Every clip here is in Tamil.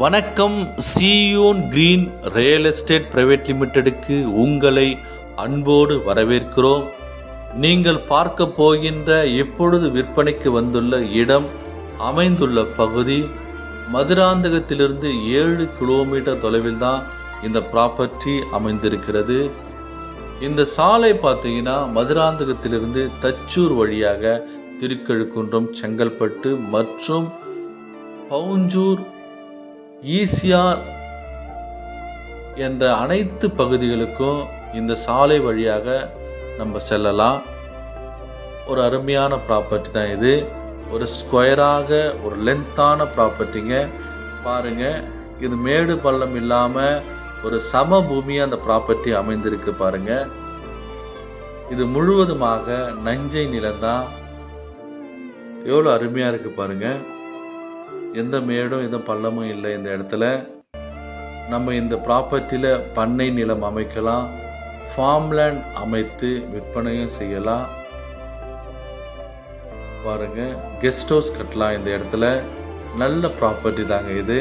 வணக்கம் Zion green real estate private லிமிடெடுக்கு உங்களை அன்போடு வரவேற்கிறோம். நீங்கள் பார்க்க போகின்ற எப்பொழுது விற்பனைக்கு வந்துள்ள இடம் அமைந்துள்ள பகுதி மதுராந்தகத்திலிருந்து ஏழு கிலோமீட்டர் தொலைவில் தான் இந்த ப்ராப்பர்ட்டி அமைந்திருக்கிறது. இந்த சாலை பார்த்தீங்கன்னா மதுராந்தகத்திலிருந்து தச்சூர் வழியாக திருக்கழுக்குன்றம் செங்கல்பட்டு மற்றும் பவுஞ்சூர் ஈசிஆர் என்ற அனைத்து பகுதிகளுக்கும் இந்த சாலை வழியாக நம்ம செல்லலாம். ஒரு அருமையான ப்ராப்பர்ட்டி தான் இது. ஒரு ஸ்கொயராக ஒரு லென்த்தான ப்ராப்பர்ட்டிங்க பாருங்கள் இது மேடு பள்ளம் இல்லாமல் ஒரு சம பூமியாக அந்த ப்ராப்பர்ட்டி அமைந்திருக்கு பாருங்கள் இது முழுவதுமாக நஞ்சை நிலம்தான். எவ்வளோ அருமையாக இருக்குது பாருங்கள் எந்த மேடும் எந்த பள்ளமும் இல்லை இந்த இடத்துல. நம்ம இந்த ப்ராப்பர்ட்டியில் பண்ணை நிலம் அமைக்கலாம் ஃபார்ம்லேண்ட் அமைத்து விற்பனையும் செய்யலாம். பாருங்க கெஸ்ட் ஹவுஸ் கட்டலாம் இந்த இடத்துல. நல்ல ப்ராப்பர்ட்டி தாங்க இது.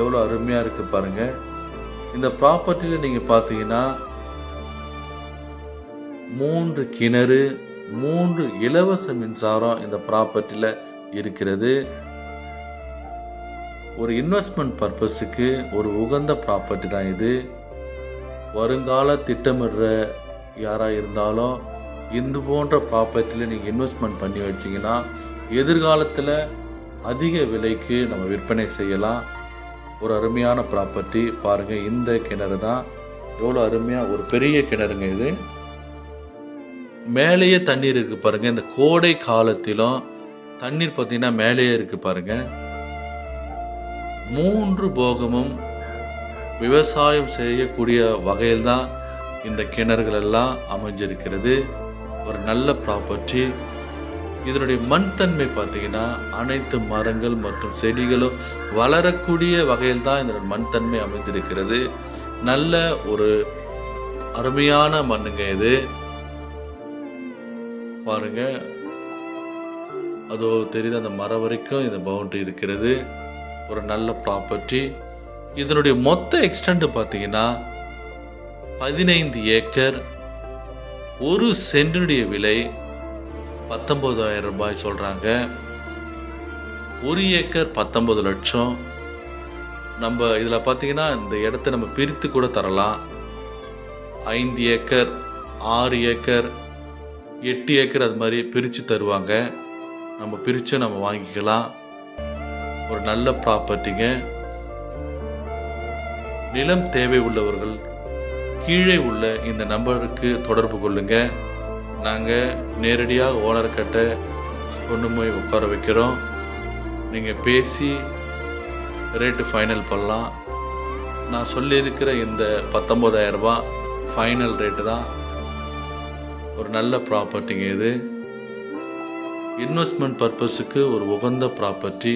எவ்வளோ அருமையாக இருக்கு பாருங்கள் இந்த ப்ராப்பர்ட்டியில் நீங்கள் பார்த்தீங்கன்னா மூன்று கிணறு மூன்று இலவச மின்சாரம் இந்த ப்ராப்பர்ட்டியில் இருக்கிறது. ஒரு இன்வெஸ்ட்மெண்ட் பர்பஸுக்கு ஒரு உகந்த ப்ராப்பர்ட்டி தான் இது. வருங்கால திட்டமிடுற யாராக இருந்தாலும் இந்த போன்ற ப்ராப்பர்ட்டியில் நீங்கள் இன்வெஸ்ட்மெண்ட் பண்ணி வச்சிங்கன்னா எதிர்காலத்தில் அதிக விலைக்கு நம்ம விற்பனை செய்யலாம். ஒரு அருமையான ப்ராப்பர்ட்டி பாருங்கள் இந்த கிணறு தான். எவ்வளோ அருமையாக ஒரு பெரிய கிணறுங்க இது. மேலேயே தண்ணீர் இருக்குது பாருங்கள் இந்த கோடை காலத்திலும் தண்ணீர் பார்த்தீங்கன்னா மேலேயே இருக்குது பாருங்க. மூன்று போகமும் விவசாயம் செய்யக்கூடிய வகையில் தான் இந்த கிணறுகள் எல்லாம் அமைஞ்சிருக்கிறது. ஒரு நல்ல ப்ராப்பர்ட்டி இதனுடைய மண் தன்மை பார்த்தீங்கன்னா அனைத்து மரங்கள் மற்றும் செடிகளும் வளரக்கூடிய வகையில் தான் இதனுடைய மண் தன்மை அமைந்திருக்கிறது. நல்ல ஒரு அருமையான மண்ணுங்க இது. பாருங்க. அதோ தெரியுது அந்த மரம் வரைக்கும் இந்த பவுண்ட்ரி இருக்கிறது. ஒரு நல்ல ப்ராப்பர்ட்டி இதனுடைய மொத்த எக்ஸ்டெண்ட் பார்த்தீங்கன்னா பதினைந்து ஏக்கர் ஒரு சென்டினுடைய விலை பத்தொம்போதாயிரம் ரூபாய் சொல்கிறாங்க ஒரு ஏக்கர் பத்தொன்பது லட்சம். நம்ம இதில் பார்த்தீங்கன்னா இந்த இடத்த நம்ம பிரித்து கூட தரலாம். ஐந்து ஏக்கர் ஆறு ஏக்கர் எட்டு ஏக்கர் அது மாதிரி பிரித்து தருவாங்க. நம்ம பிரித்து நம்ம வாங்கிக்கலாம். ஒரு நல்ல ப்ராப்பர்ட்டிங்க. நிலம் தேவை உள்ளவர்கள் கீழே உள்ள இந்த நம்பருக்கு தொடர்பு கொள்ளுங்க. நாங்கள் நேரடியாக ஓனர்கிட்ட கொண்டு போய் உட்கார வைக்கிறோம். நீங்கள் பேசி ரேட்டு ஃபைனல் பண்ணலாம். நான் சொல்லியிருக்கிற இந்த 19000 ஃபைனல் ரேட்டு தான். ஒரு நல்ல ப்ராப்பர்ட்டிங்க இது. இன்வெஸ்ட்மெண்ட் பர்பஸுக்கு ஒரு உகந்த ப்ராப்பர்ட்டி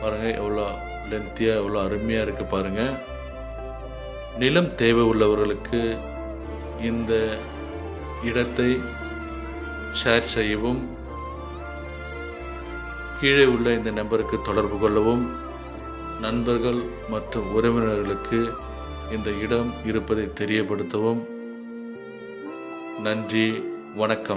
பாருங்க எவ்வளோ லென்த்தியாக எவ்வளோ அருமையாக இருக்குது பாருங்கள் நிலம் தேவை உள்ளவர்களுக்கு இந்த இடத்தை ஷேர் செய்யவும் கீழே உள்ள இந்த நம்பருக்கு தொடர்பு கொள்ளவும் நண்பர்கள் மற்றும் உறவினர்களுக்கு இந்த இடம் இருப்பதை தெரியப்படுத்தவும். நன்றி வணக்கம்.